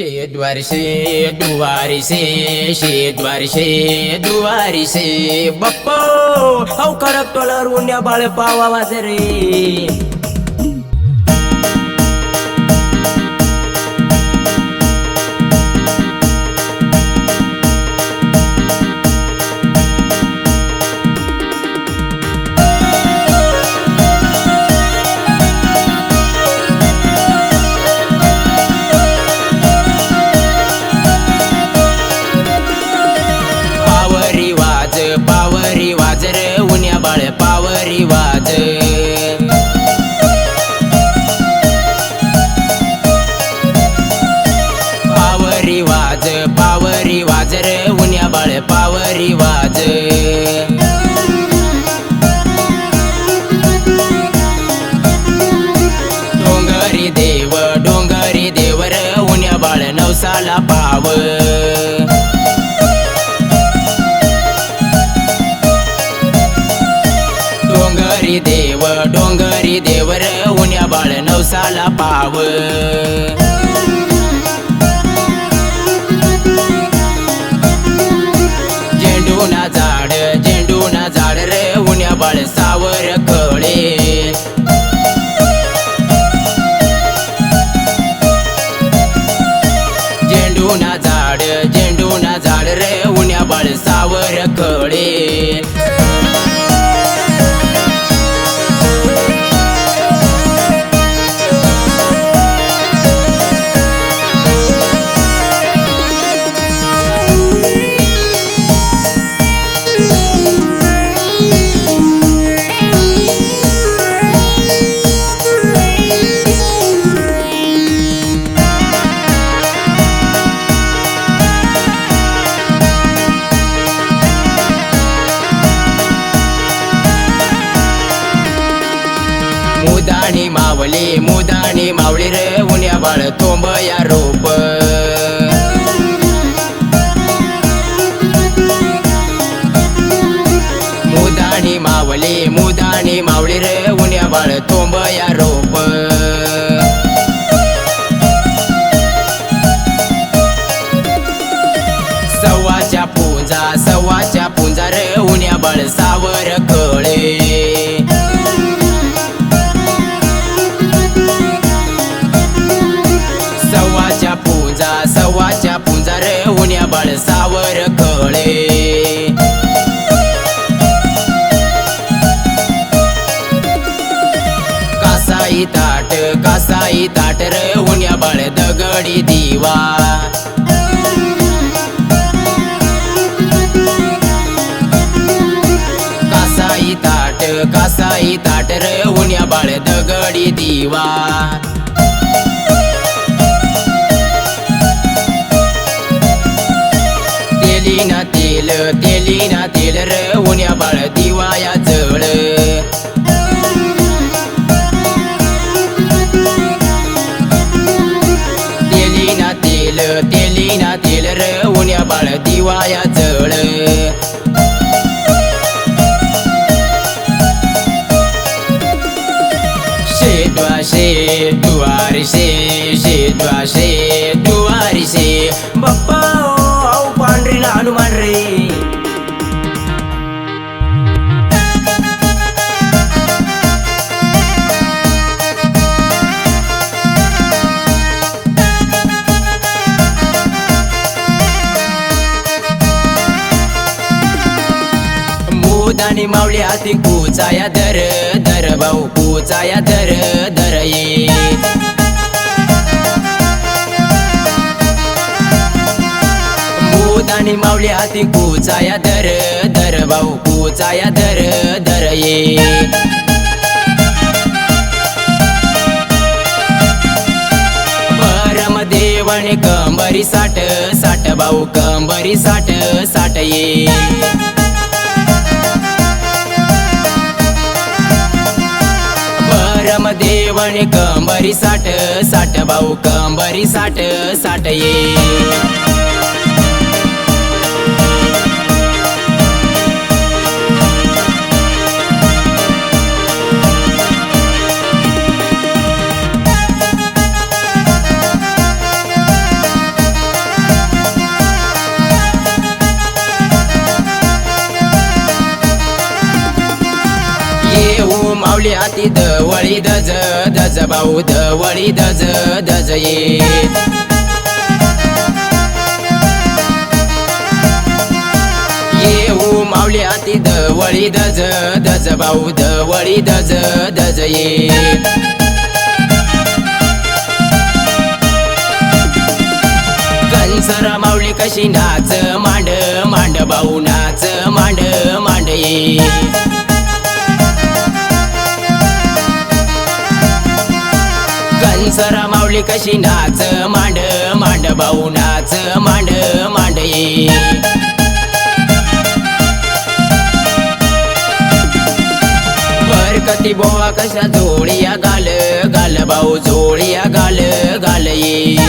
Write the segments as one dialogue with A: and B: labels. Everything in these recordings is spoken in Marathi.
A: शेद्वारशे दुवारीशे शेद्वारशे दुवारीशे बप्पो अव कडक टोलर उन्या बाळ पावा वाज रे पावरी पावरी डोंगरी देव डोंगरी देवर उन्या बाळ नवसाला पाव. झेंडूना झाड झेंडूना झाड रे उन्या बाळ सावर कळे. झेंडूना झाड झेंडूना झाड रे उन्या बाळ सावर कळे. मुदाणी मावली मुदाणी मावळी रे उन्या बाळ तोंबया रोप. मुदाणी मावली मुदाणी मावळी रे उन्या बाळ तोंबया रोप. कासाई ताट कासाई ताट रे उन्या बाळ दगडी दिवा. कासाई ताट कासाई ताट रे उन्या बाळ दगडी दिवा. तेली ना तेल तेली ना तेल रे उन्या बाळ दिवाया जळ. बाळ दिवाया जळ शेद्वाशे दुवारशे शेद्वाशे दुवारशे. बाप्पा पांढरीला हनुमान रे मुदानी मावली हाती कुचाया दर दर भाऊ कुचाया दर दर ये. आणि मावली हाती कुचाया दर दर भाऊ कुचाया दर दर ये. परम देवणे कंबरी साठ साठ भाऊ कंबरी साठ साठ ये. देवणे कंबरी साठ साठ भाऊ कंबरी साठ साठ ये. हाती दवळी दज दज भाऊ दवळी दज दज ये. येऊ माऊली हाती दवळी दज दज भाऊ दवळी दज दज ये. कंसर माऊली कशी नाच मांड मांड भाऊ नाच मांड मांड ये. सरा माऊली कशी नाच मांड मांड भाऊ नाच मांड मांड ये. बरकती बोवा कशा जोडिया गाल गाल भाऊ जोडिया गाल गाल ये.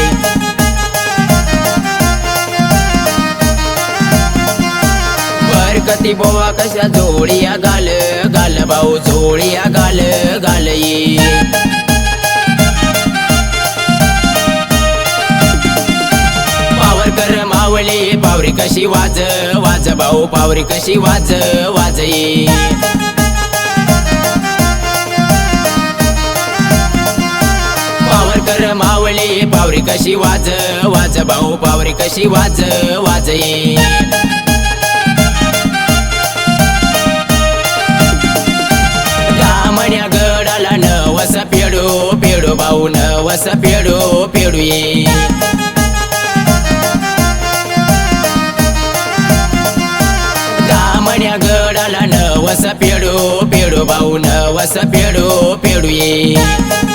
A: बरकती बोवा कशा जोडिया गाल गाल भाऊ जोडिया गाल गाल ये. भाऊ पावरी कशी वाज वाजई. पावरकर पावर कर पावरी कशी वाज वाज. भाऊ पावरी कशी वाज वाजई. ये गडाला नवस पेडो पेडो भाऊ नवस पेडो पेडू ये. नवस पेडू पेडू भाऊ नवस पेडू पेडू ये